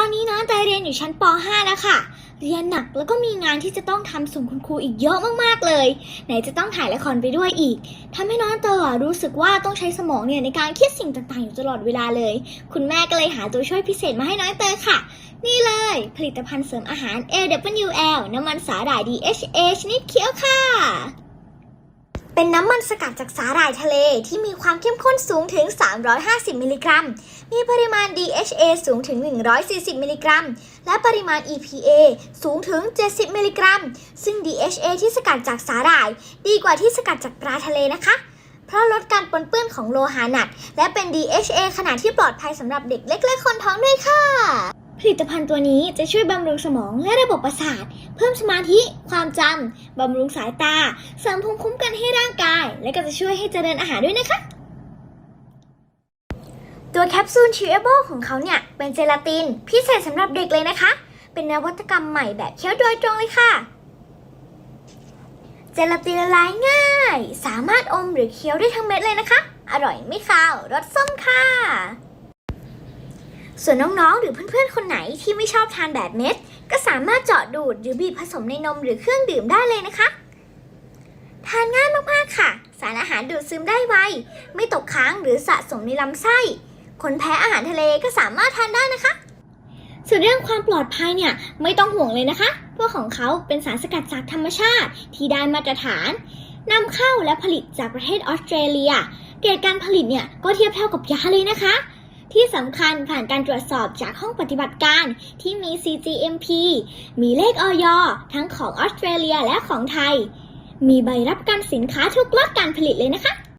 อนนี้น้องเตยเรียนอยู่ชั้นป .5 แล้วค่ะ เรียนหนักแล้วก็มีงานที่จะต้องทำส่งคุณครูอีกเยอะมากๆเลย ไหนจะต้องถ่ายละครไปด้วยอีกทำให้น้องเตยอะรู้สึกว่าต้องใช้สมองเนี่ยในการคิดสิ่งต่างๆอยู่ตลอดเวลาเลย คุณแม่ก็เลยหาตัวช่วยพิเศษมาให้น้องเตยค่ะ นี่เลย ผลิตภัณฑ์เสริมอาหาร AWL น้ำมันสาหร่าย DHA ชนิดเขียวค่ะ เป็นน้ำมันสกัดจากสาหร่ายทะเลที่มีความเข้มข้นสูงถึง 350 มิลลิกรัม มีปริมาณ DHA สูงถึง 140 มิลลิกรัม และปริมาณ EPA สูงถึง 70 มิลลิกรัม ซึ่ง DHA ที่สกัดจากสาหร่าย ดีกว่าที่สกัดจากปลาทะเลนะคะ เพราะลดการปนเปื้อนของโลหะหนัก และเป็น DHA ขนาดที่ปลอดภัยสำหรับเด็กเล็กและคนท้องด้วยค่ะ ผลิตภัณฑ์ตัวนี้จะช่วยบำรุงสมองและระบบประสาท เพิ่มสมาธิ ความจำ บำรุงสายตา เสริมภูมิคุ้มกันให้ร่างกาย และก็จะช่วยให้เจริญอาหารด้วยนะคะ ตัวแคปซูล Chewable ของเขาเนี่ย เป็นเจลาติน พิเศษสำหรับเด็กเลยนะคะ เป็นนวัตกรรมใหม่แบบเคี้ยวโดยตรงเลยค่ะ เจลาตินละลายง่าย สามารถอมหรือเคี้ยวได้ทั้งเม็ดเลยนะคะ อร่อยไม่คาว รสส้มค่ะ ส่วนน้องๆ หรือเพื่อนๆ คนไหนที่ไม่ชอบทานแบบเม็ด ก็สามารถเจาะดูดหรือบีบผสมในนมหรือเครื่องดื่มได้เลยนะคะ ทานง่ายมากๆค่ะ สารอาหารดูดซึมได้ไว ไม่ตกค้างหรือสะสมในลำไส้ คนแพ้อาหารทะเลก็สามารถทานได้นะคะ ส่วนเรื่องความปลอดภัยเนี่ยไม่ต้องห่วงเลยนะคะพราะของเขาเป็นสารสกัดจากธรรมชาติ ที่ได้มาตรฐานนำเข้าและผลิตจากประเทศออสเตรเลีย เกรดการผลิตเนี่ยก็เทียบเท่ากับยาเลยนะคะ ที่สำคัญผ่านการตรวจสอบจากห้องปฏิบัติการที่มี CGMP มีเลขออยทั้งของออสเตรเลียและของไทย มีใบรับการสินค้าทุกล็อตการผลิตเลยนะคะ